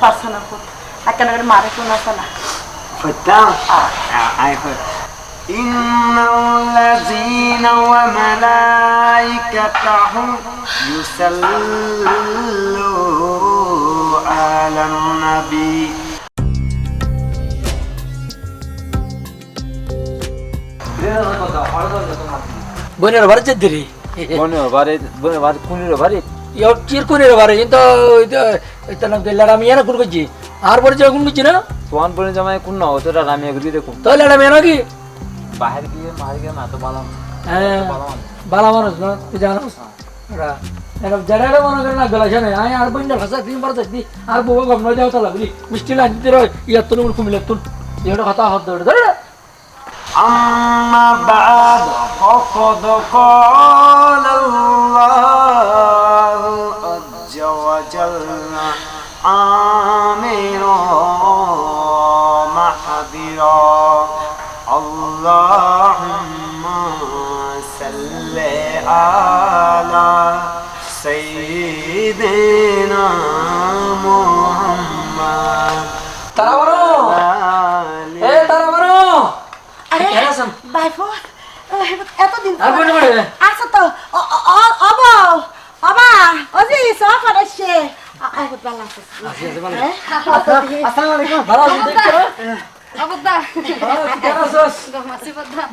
পারছে না ফুট একটা করে মারে কোন আছে না فتاه اي فت إن الذين وملائكته يصلوا على النبي বোনের বাড়ি যেতে রে বোনের বাড়ি বোনের বাড়ি কুনির বাড়ি ಯಾವ ಚೀರ್ಕೊಂಡಿ ಬಾರ ಇಂತ ನಮ್ಗೆ ಲಡಾಮಿ ಏನ ಕುಡ್ಕೊಜ್ಜಿ ಆರು ಬರ ಜಾಗ ಕುಂಡಿಜ್ಜಿನ সোয়ান পর্যন্ত আমায় কোন না হতো রামি এগুলি দেখুন। তো লড়ামি এনো কি? বাইরে গিয়ে মারি গিয়ে না তো বালাম। হ্যাঁ বালাম মানুষ না তুই জানো ওরা এরা যারা মনে করে না গলা জানে। আমি আর বন্ধ ভাষা তিন বার দেখি আর বউ গম নয় যাওতা লাগলি। মিষ্টি না দিতে রয় ইয়া তুলুম কুমিলে তুল এটা কথা হত ধরে ধরে আম্মা বাদ ফকদ কর وجل آمرا محذرا اللهم صل على سيدنا محمد তারা বড় এ তারা বড় আরে কেন আছেন? বাইফোন এতদিন আর বইনে বড় আচ্ছা তো অ- অবা অজি সব করেছে আই বহুত ভালো আছে? আসসালামু আলাইকুম। ভালো আছেন দেখছ অবদা কেন আছিস? গমাসি বদা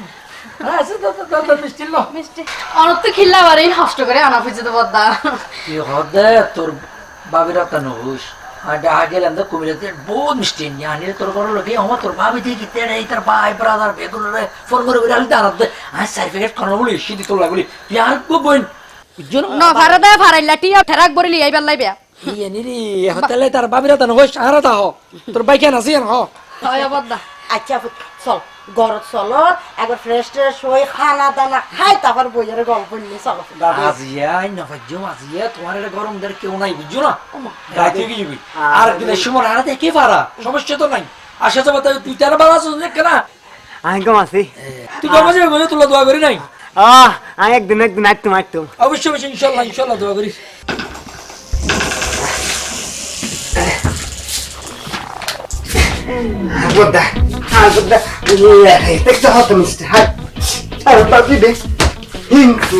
হ্যাঁ তোর বাবিরা তা নহুস আডা গেলাম তো কুমিলাতে বহুত মিষ্টি। জানি তোর বড় লোকে আমার তোর ভাবি দেখি তেড়ে তার ভাই ব্রাদার বেগুন ফোন করে বলে আলতে আর সার্টিফিকেট কোন বলি সিদ্ধি তোলা বলি। ইয়ার কো বইন ন ভারে দে ভারাইলা টিয়া ঠেরাক বরি লিয়াই বেলাই ইয়ে নিরি হতালে তার বাবিরা তা নহুস আরা তা হ। তোর বাইক কেন আছে হ হয় অবদা আচ্ছা চল ঘরত চলো একবার ফ্রেশ ট্রেশ হয়ে খানা দানা খাই তারপর বইয়ের গল্প নিয়ে চলো। আজিয়া না ভাজ্য আজিয়া তোমার এটা গরম দের কেউ নাই বুঝছ না? রাতে কি যাবি। আর। দিনের সময় আর দেখে পারা সমস্যা তো নাই। আসা যাবে তাই তার বাবা আমি কম আছি তুই যাবে তুলা দোয়া করি নাই? আহ আমি একদিন একদিন একটু একটু অবশ্যই অবশ্যই ইনশাল্লাহ ইনশাল্লাহ দোয়া করিস হ্যাঁ দেখতে হতো মিস্টার হ্যাঁ। আর বাবি দে হিংসু।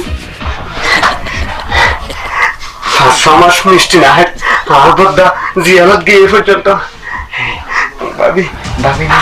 সমাস মিষ্টি না হ্যাঁ। আর বুদ্ধা জিয়ারত গিয়ে পর্যন্ত। বাবি বাবি না।